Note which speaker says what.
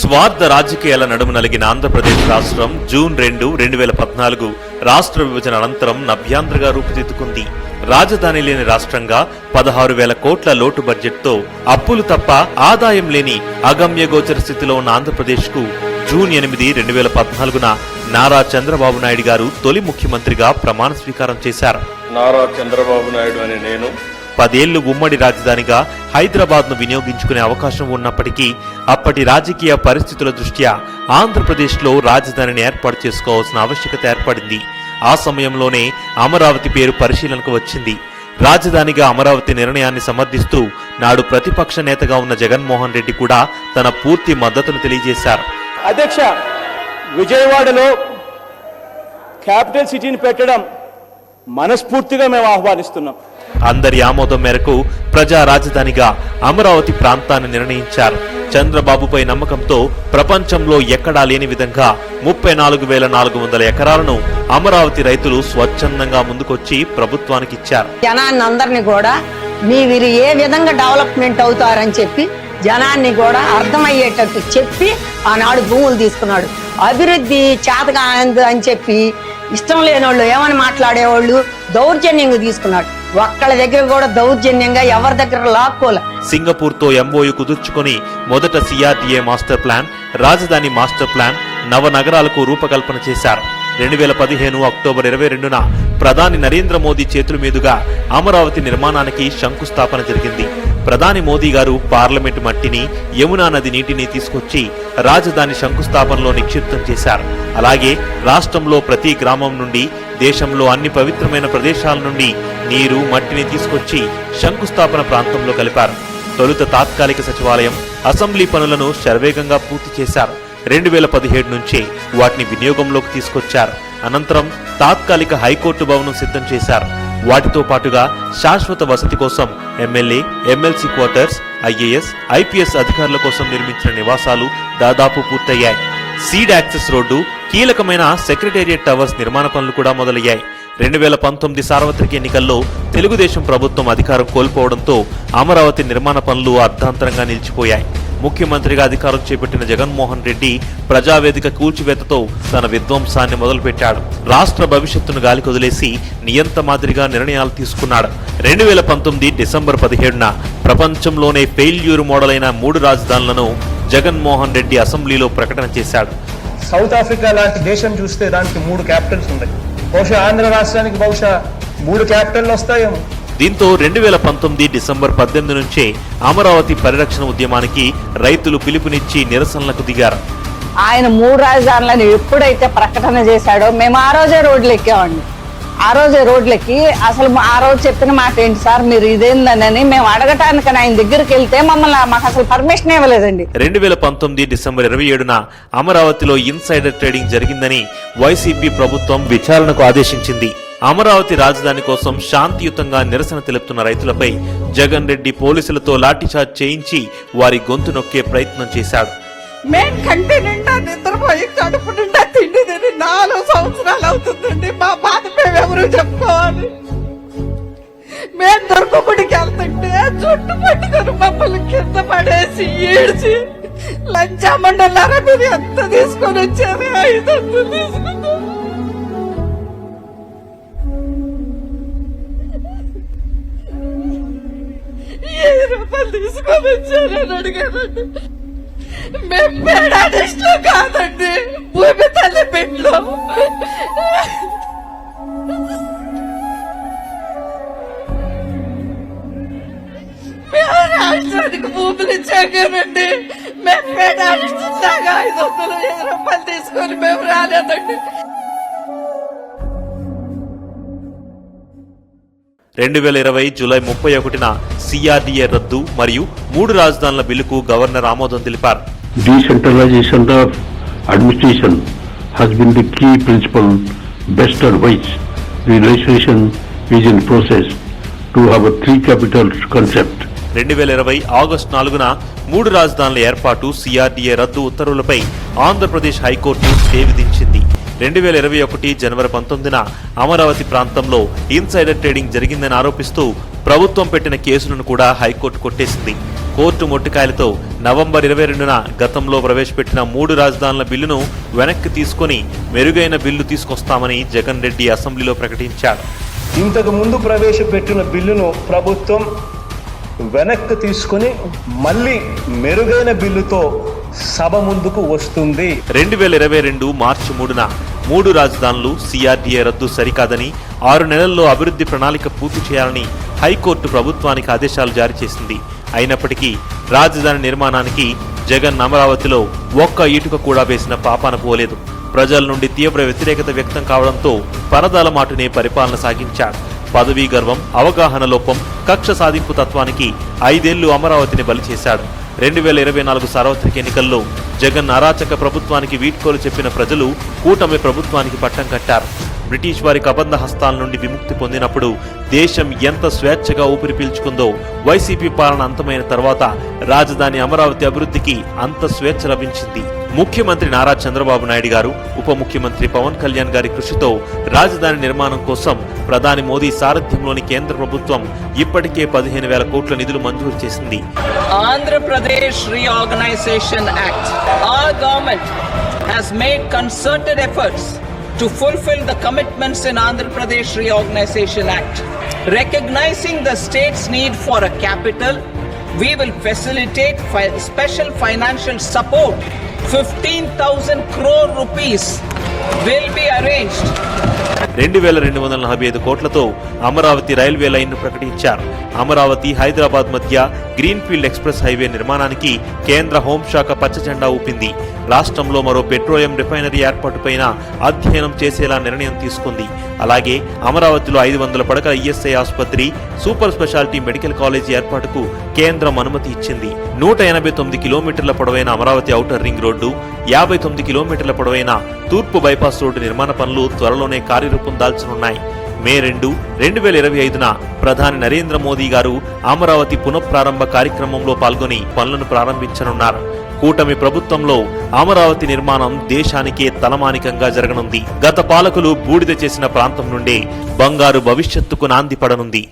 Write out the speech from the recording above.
Speaker 1: స్వార్థ రాజకీయాల నడుము నలిగిన ఆంధ్రప్రదేశ్ రాష్ట్రం జూన్ రెండు రెండు వేల పద్నాలుగు రాష్ట్ర విభజన అనంతరం నభ్యాంధ్రగా రూపుదిద్దుకుంది. రాజధాని లేని రాష్ట్రంగా పదహారు వేల కోట్ల లోటు బడ్జెట్తో అప్పులు తప్ప ఆదాయం లేని అగమ్య గోచర స్థితిలో ఉన్న ఆంధ్రప్రదేశ్కు జూన్ ఎనిమిది రెండు వేల పద్నాలుగున నారా చంద్రబాబు నాయుడు గారు తొలి ముఖ్యమంత్రిగా ప్రమాణ స్వీకారం చేశారు.
Speaker 2: నారా చంద్రబాబు నాయుడు అనే నేను
Speaker 1: పదేళ్ళు ఉమ్మడి రాజధానిగా హైదరాబాద్ను వినియోగించుకునే అవకాశం ఉన్నప్పటికీ అప్పటి రాజకీయ పరిస్థితుల దృష్ట్యా ఆంధ్రప్రదేశ్లో రాజధానిని ఏర్పాటు చేసుకోవాల్సిన ఆవశ్యకత ఏర్పడింది. ఆ సమయంలోనే అమరావతి పేరు పరిశీలనకు వచ్చింది. రాజధానిగా అమరావతి నిర్ణయాన్ని సమర్థిస్తూ నాడు ప్రతిపక్ష నేతగా ఉన్న జగన్మోహన్ రెడ్డి కూడా తన పూర్తి మద్దతును తెలియజేశారు.
Speaker 3: అధ్యక్ష విజయవాడలో క్యాపిటల్ సిటీని పెట్టడం మనస్ఫూర్తిగా మేము ఆహ్వానిస్తున్నాం.
Speaker 1: అందరి ఆమోదం మేరకు ప్రజా రాజధానిగా అమరావతి ప్రాంతాన్ని నిర్ణయించారు. చంద్రబాబుపై నమ్మకంతో ప్రపంచంలో ఎక్కడా లేని విధంగా ముప్పై నాలుగు వేల నాలుగు వందల ఎకరాలను అమరావతి రైతులు స్వచ్ఛందంగా ముందుకొచ్చి ప్రభుత్వానికి ఇచ్చారు.
Speaker 4: జనాన్ని అందరినీ కూడా మీ వీరు ఏ విధంగా డెవలప్మెంట్ అవుతారని చెప్పి జనాన్ని కూడా అర్థమయ్యేటట్టు చెప్పి ఆనాడు భూములు తీసుకున్నాడు. అభివృద్ధి చేతగా అని చెప్పి ఇష్టం లేని వాళ్ళు ఏమని మాట్లాడేవాళ్ళు? దౌర్జన్యంగా తీసుకున్నాడు. ఒక్కళ్ళ దగ్గర కూడా దౌర్జన్యంగా ఎవరి దగ్గర లాక్కోలే.
Speaker 1: సింగపూర్తో ఎంఓయు కుదుర్చుకొని మొదట సిఆర్టీఏ మాస్టర్ ప్లాన్ రాజధాని మాస్టర్ ప్లాన్ నవ నగరాలకు రూపకల్పన చేశారు. రెండు వేల పదిహేను అక్టోబర్ ఇరవై రెండున ప్రధాని నరేంద్ర మోదీ చేతుల మీదుగా అమరావతి నిర్మాణానికి శంకుస్థాపన జరిగింది. ప్రధాని మోదీ గారు పార్లమెంటు మట్టిని యమునా నది నీటిని తీసుకొచ్చి రాజధాని శంకుస్థాపనలో నిక్షిప్తం చేశారు. అలాగే రాష్ట్రంలో ప్రతి గ్రామం నుండి దేశంలో అన్ని పవిత్రమైన ప్రదేశాల నుండి నీరు మట్టిని తీసుకొచ్చి శంకుస్థాపన ప్రాంతంలో కలిపారు. తొలుత తాత్కాలిక సచివాలయం అసెంబ్లీ పనులను శరవేగంగా పూర్తి చేశారు. రెండు వేల పదిహేడు నుంచే వాటిని వినియోగంలోకి తీసుకొచ్చారు. అనంతరం తాత్కాలిక హైకోర్టు భవనం సిద్ధం చేశారు. వాటితో పాటుగా శాశ్వత వసతి కోసం MLA MLC quarters IAS IPS అధికారుల కోసం నిర్మించిన నివాసాలు దాదాపు పూర్తయ్యాయి. సీడ్ యాక్సెస్ రోడ్డు కీలకమైన సెక్రటేరియట్ టవర్స్ నిర్మాణ పనులు కూడా మొదలయ్యాయి. రెండు వేల పంతొమ్మిది సార్వత్రిక ఎన్నికల్లో తెలుగుదేశం ప్రభుత్వం అధికారం కోల్పోవడంతో అమరావతి నిర్మాణ పనులు అర్ధాంతరంగా నిలిచిపోయాయి. ముఖ్యమంత్రిగా అధికారం చేపట్టిన జగన్మోహన్ రెడ్డి ప్రజావేదిక కూల్చివేతతో తన విధ్వంసాన్ని మొదలుపెట్టాడు. రాష్ట్ర భవిష్యత్తును గాలికి వదిలేసి నియంత మాదిరిగా నిర్ణయాలు తీసుకున్నాడు. రెండు వేల పంతొమ్మిది డిసెంబర్ పదిహేడున ప్రపంచంలోనే ఫెయిల్యూర్ మోడల్ అయిన మూడు రాజధానులను జగన్మోహన్ రెడ్డి అసెంబ్లీలో ప్రకటన చేశాడు.
Speaker 5: సౌత్ ఆఫ్రికా లాంటి దేశం చూస్తే దానికి మూడు క్యాపిటల్స్ ఉన్నాయి బహుశా ఆంధ్ర రాష్ట్రానికి బహుశా మూడు క్యాపిటల్ వస్తాయేమో.
Speaker 1: దీంతో రెండు వేల పంతొమ్మిది డిసెంబర్ పద్దెనిమిది నుంచే అమరావతి పరిరక్షణ ఉద్యమానికి రైతులు పిలుపునిచ్చి నిరసనలకు దిగారు.
Speaker 4: ఆయన మూడు రాజధానులను ఎప్పుడైతే ప్రకటన చేశాడో మేము ఆ రోజే రోడ్లు ఎక్కామండి ఆ రోజే రోడ్లకి అసలు ఆ రోజు చెప్పిన మాట ఏంటి సార్? మీరు ఇదేందని మేము అడగటానికి ఆయన దగ్గరికి వెళ్తే మమ్మల్ని మాకు అసలు పర్మిషన్ ఇవ్వలేదండి.
Speaker 1: రెండు వేల పంతొమ్మిది డిసెంబర్ ఇరవై ఏడున అమరావతిలో ఇన్సైడర్ ట్రేడింగ్ జరిగిందని వైసీపీ ప్రభుత్వం విచారణకు ఆదేశించింది. అమరావతి రాజధాని కోసం శాంతియుతంగా నిరసన తెలుపుతున్న రైతులపై జగన్ రెడ్డి పోలీసులతో లాఠీచార్జ్ చేయించి వారి గొంతు నొక్కే ప్రయత్నం చేశాడు
Speaker 6: మేం కంటి నిండా నిద్రపోయి కడుపు నిండా తిండి తిని నాలుగు సంవత్సరాలు అవుతుందండి. మా బాధ మేము ఎవరు చెప్పుకోవాలి. మేము దొరకబడికి వెళ్తుంటే చుట్టు పట్టుకొని మమ్మల్ని కింద పడేసి ఈడ్చి లంచామండలారా మీరు ఎంత తీసుకొని వచ్చారు ఐదు తీసుకున్నారు తీసుకొని వచ్చారని అడిగానండి. మేము పేడాడిస్ట్లో కాదండి భూమి తల్లి పెట్లో మేము రాష్ట్రానికి భూములు ఇచ్చాకనండి. మేము పేడాడిస్టు లాగా ఐదు వందలు ఏడు రూపాయలు తీసుకొని మేము రాలేదండి.
Speaker 1: రెండు వేల ఇరవై జూలై ముప్పై ఒకటిన సిఆర్డిఏ రద్దు మరియు మూడు రాజధానుల బిల్లుకు గవర్నర్ ఆమోదం తెలిపారు.
Speaker 7: Decentralisation of administration has been the key principle best advice the registration is in process to have three capital concept
Speaker 1: రెండు వేల ఇరవై ఆగస్టు నాలుగున మూడు రాజధానుల ఏర్పాటు సిఆర్డిఏ రద్దు ఉత్తర్వులపై ఆంధ్రప్రదేశ్ హైకోర్టు స్టే విధించింది రెండు వేల ఇరవై ఒకటి జనవరి పంతొమ్మిదిన అమరావతి ప్రాంతంలో ఇన్సైడర్ ట్రేడింగ్ జరిగిందని ఆరోపిస్తూ ప్రభుత్వం పెట్టిన కేసులను కూడా హైకోర్టు కొట్టేసింది. కోర్టు మొట్టికాయలతో నవంబర్ ఇరవై రెండున గతంలో ప్రవేశపెట్టిన మూడు రాజధానుల బిల్లును వెనక్కి తీసుకొని మెరుగైన బిల్లు తీసుకొస్తామని జగన్ రెడ్డి అసెంబ్లీలో ప్రకటించాడు
Speaker 5: ఇంతకు ముందు ప్రవేశపెట్టిన బిల్లును ప్రభుత్వం వెనక్కి తీసుకొని మళ్ళీ మెరుగైన బిల్లుతో సభ ముందుకు వస్తుంది.
Speaker 1: రెండు వేల ఇరవై రెండు మార్చి మూడున మూడు రాజధానులు సిఆర్డీఏ రద్దు సరికాదని ఆరు నెలల్లో అభివృద్ధి ప్రణాళిక పూర్తి చేయాలని హైకోర్టు ప్రభుత్వానికి ఆదేశాలు జారీ చేసింది. అయినప్పటికీ రాజధాని నిర్మాణానికి జగన్ అమరావతిలో ఒక్క ఈటుక కూడా వేసిన పాపాన పోలేదు. ప్రజల నుండి తీవ్ర వ్యతిరేకత వ్యక్తం కావడంతో పరదాల మాటునే పరిపాలన సాగించాడు పదవీ గర్వం అవగాహన లోపం కక్ష సాధింపు తత్వానికి ఐదేళ్ళు అమరావతిని బలి చేశాడు రెండు వేల ఇరవై నాలుగు సార్వత్రిక ఎన్నికల్లో జగన్ అరాచక ప్రభుత్వానికి వీడ్కోలు చెప్పిన ప్రజలు కూటమి ప్రభుత్వానికి పట్టం కట్టారు. బ్రిటిష్ వారి కబంధ హస్తాల నుండి విముక్తి పొందినప్పుడు దేశం ఎంత స్వేచ్ఛగా ఊపిరి పీల్చుకుందో వైసీపీ పాలన అంతమైన తర్వాత రాజధాని అమరావతి అభివృద్ధికి అంత స్వేచ్ఛ లభించింది. ముఖ్యమంత్రి నారా చంద్రబాబు నాయుడు గారు ఉప ముఖ్యమంత్రి పవన్ కళ్యాణ్ గారి కృషితో రాజధాని నిర్మాణం కోసం ప్రధాని మోదీ సారథ్యంలోని కేంద్ర ప్రభుత్వం ఇప్పటికే పదిహేను వేల కోట్ల నిధులు మంజూరు చేసింది.
Speaker 8: Andhra Pradesh reorganisation act our government has made concerted efforts to the commitments in Andhra Pradesh reorganisation act. Recognising the state's need for a capital we will facilitate special financial support 15,000 crore rupees will be arranged
Speaker 1: రెండు వేల రెండు వందల నలభై ఐదు కోట్లతో Amaravati railway లైన్ను ప్రకటించారు. అమరావతి హైదరాబాద్ మధ్య గ్రీన్ఫీల్డ్ ఎక్స్ప్రెస్ హైవే నిర్మాణానికి కేంద్ర హోంశాఖ పచ్చజెండా ఊపింది. రాష్ట్రంలో మరో పెట్రోలియం రిఫైనరీ ఏర్పాటుపైన అధ్యయనం చేసేలా నిర్ణయం తీసుకుంది. అలాగే అమరావతిలో ఐదు వందల పడకల ఈఎస్ఐ ఆసుపత్రి సూపర్ స్పెషాలిటీ మెడికల్ కాలేజీ ఏర్పాటుకు కేంద్రం అనుమతి ఇచ్చింది. నూట ఎనభై తొమ్మిది కిలోమీటర్ల పొడవైన అమరావతి ఔటర్ రింగ్ రోడ్డు యాభై తొమ్మిది కిలోమీటర్ల పొడవైన తూర్పు బైపాస్ రోడ్డు నిర్మాణ పనులు త్వరలోనే కార్యరూపం దాల్చనున్నాయి. మే రెండు రెండు వేల ఇరవై ఐదున ప్రధాని నరేంద్ర మోదీ గారు అమరావతి పునఃప్రారంభ కార్యక్రమంలో పాల్గొని పనులను ప్రారంభించనున్నారు. కూటమి ప్రభుత్వంలో అమరావతి నిర్మాణం దేశానికే తలమానికంగా జరగనుంది. గత పాలకులు బూడిద చేసిన ప్రాంతం నుండే బంగారు భవిష్యత్తుకు నాంది పడనుంది.